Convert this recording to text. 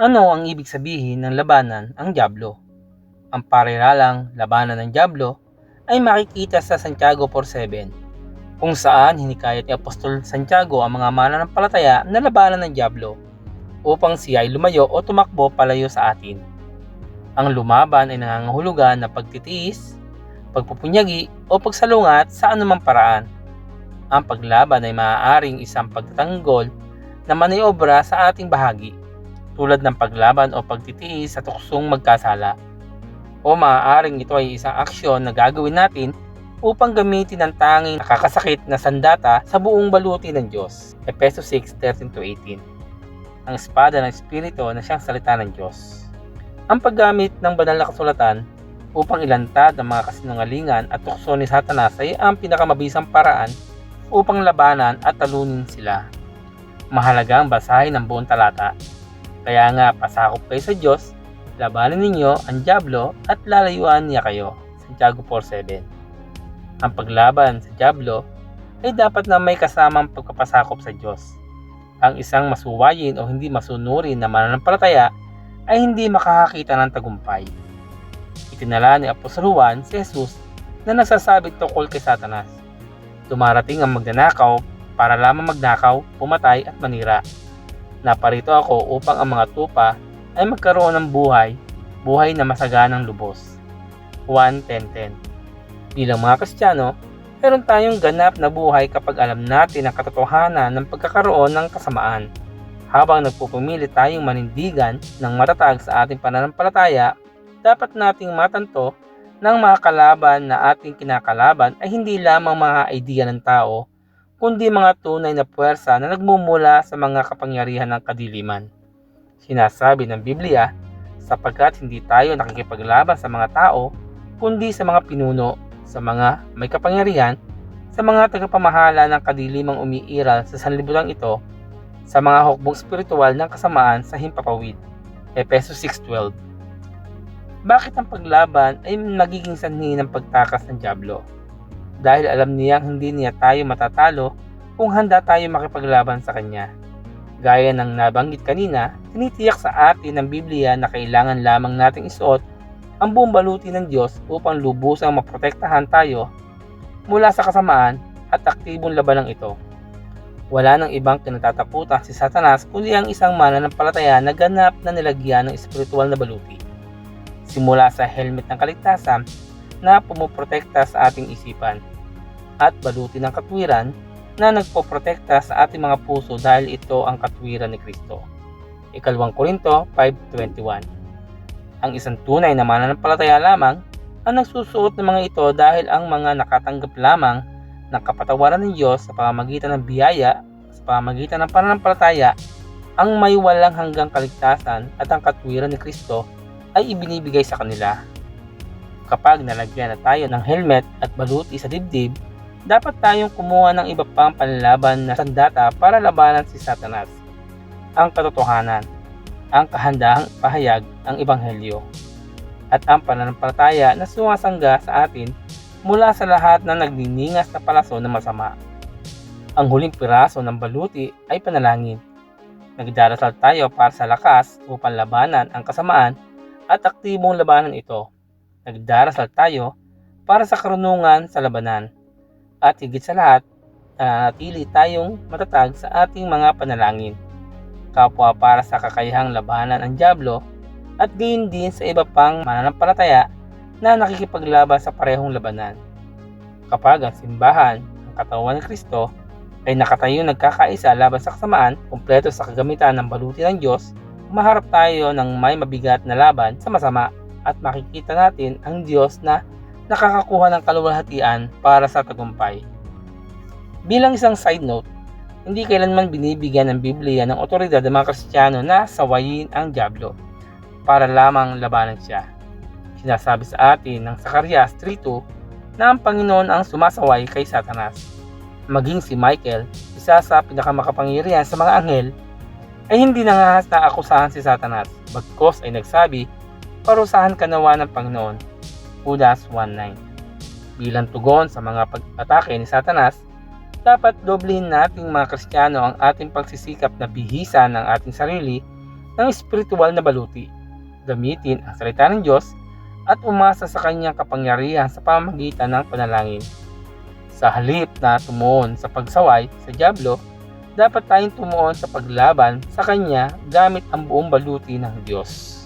Ano ang ibig sabihin ng labanan ang Diablo? Ang pariralang labanan ng Diablo ay makikita sa Santiago 4.7 kung saan hinikayat ni Apostol Santiago ang mga mananampalataya na labanan ng Diablo upang siya ay lumayo o tumakbo palayo sa atin. Ang lumaban ay nangangahulugan na pagtitiis, pagpupunyagi o pagsalungat sa anumang paraan. Ang paglaban ay maaaring isang pagtatanggol na maniobra sa ating bahagi tulad ng paglaban o pagtitiis sa tuksong magkasala. O maaaring ito ay isang aksyon na gagawin natin upang gamitin ang tanging nakakasakit na sandata sa buong baluti ng Diyos. Efeso 6:13-18 Ang espada ng Espiritu na siyang salita ng Diyos. Ang paggamit ng banal na kasulatan upang ilantad ang mga kasinungalingan at tukso ni Satanas ay ang pinakamabisang paraan upang labanan at talunin sila. Mahalagang basahin ang buong talata. Kaya nga pasakop kayo sa Diyos, labanan ninyo ang Diablo at lalayuan niya kayo. Santiago 4.7 Ang paglaban sa Diablo ay dapat na may kasamang pagpapasakop sa Diyos. Ang isang masuwayin o hindi masunurin na mananampalataya ay hindi makakakita ng tagumpay. Itinala ni Apostol Juan si Jesus na nagsasabi tungkol kay Satanas. Dumarating ang magnanakaw para lamang magnakaw, pumatay at manira. Naparito ako upang ang mga tupa ay magkaroon ng buhay, buhay na masaganang lubos. 1.10.10 Bilang mga Kristiyano, meron tayong ganap na buhay kapag alam natin ang katotohanan ng pagkakaroon ng kasamaan. Habang nagpupumili tayong manindigan ng matatag sa ating pananampalataya, dapat nating matanto ng mga kalaban na ating kinakalaban ay hindi lamang mga idea ng tao, kundi mga tunay na puwersa na nagmumula sa mga kapangyarihan ng kadiliman. Sinasabi ng Biblia, sapagkat hindi tayo nakikipaglaban sa mga tao, kundi sa mga pinuno, sa mga may kapangyarihan, sa mga tagapamahala ng kadilimang umiiral sa sanlibutan ito, sa mga hukbong spiritual ng kasamaan sa himpapawid. Efeso 6.12 Bakit ang paglaban ay nagiging sanhi ng pagtakas ng Diablo? Dahil alam niyang hindi niya tayo matatalo kung handa tayo makipaglaban sa kanya. Gaya ng nabanggit kanina, tinitiyak sa atin ng Biblia na kailangan lamang nating isuot ang buong baluti ng Diyos upang lubusang maprotektahan tayo mula sa kasamaan at aktibong labanang ito. Wala nang ibang kinatatakutan si Satanas kundi ang isang mananampalataya na ganap na nilagyan ng espiritual na baluti. Simula sa helmet ng kaligtasan na pumuprotekta sa ating isipan at baluti ng katwiran na nagpoprotekta sa ating mga puso dahil ito ang katwiran ni Kristo. Ikalawang Korinto 5.21 Ang isang tunay na mananampalataya lamang ang nagsusuot ng mga ito dahil ang mga nakatanggap lamang ng kapatawaran ng Diyos sa pamamagitan ng biyaya, sa pamamagitan ng pananampalataya, ang may walang hanggang kaligtasan at ang katwiran ni Kristo ay ibinibigay sa kanila. Kapag nalagyan na tayo ng helmet at baluti sa dibdib, dapat tayong kumuha ng iba pang panlaban na sandata para labanan si Satanas. Ang katotohanan, ang kahandahang pahayag ang ebanghelyo, at ang pananampalataya na sumasangga sa atin mula sa lahat ng nagniningas na palaso ng masama. Ang huling piraso ng baluti ay panalangin. Nagdarasal tayo para sa lakas upang labanan ang kasamaan at aktibong labanan ito. Nagdarasal tayo para sa karunungan sa labanan. At higit sa lahat, nananatili tayong matatag sa ating mga panalangin. Kapwa para sa kakayahang labanan ang Diablo at din din sa iba pang mananampalataya na nakikipaglaban sa parehong labanan. Kapag ang simbahan, ang katawan ng Kristo, ay nakatayo nagkakaisa laban sa kasamaan, kumpleto sa kagamitan ng baluti ng Diyos, maharap tayo ng may mabigat na laban sa masama at makikita natin ang Diyos na nakakakuha ng kaluwalhatian para sa tagumpay. Bilang isang side note, hindi kailanman binibigyan ng Biblia ng otoridad ng mga Kristiyano na sawayin ang Diablo para lamang labanan siya. Sinasabi sa atin ng Zacarias 3.2 na ang Panginoon ang sumasaway kay Satanas. Maging si Michael, isa sa pinakamakapangyarihan sa mga anghel, ay hindi nangahas na akusahan si Satanas, bagkos ay nagsabi, parusahan ka nawa ng Panginoon. Judas 1.9 Bilang tugon sa mga pag-atake ni Satanas, dapat doblehin nating mga Kristiyano ang ating pagsisikap na bihisan ng ating sarili ng espiritual na baluti. Gamitin ang salita ng Diyos at umasa sa kanyang kapangyarihan sa pamamagitan ng panalangin. Sa halip na tumuon sa pagsaway sa Diablo, dapat tayong tumuon sa paglaban sa kanya gamit ang buong baluti ng Diyos.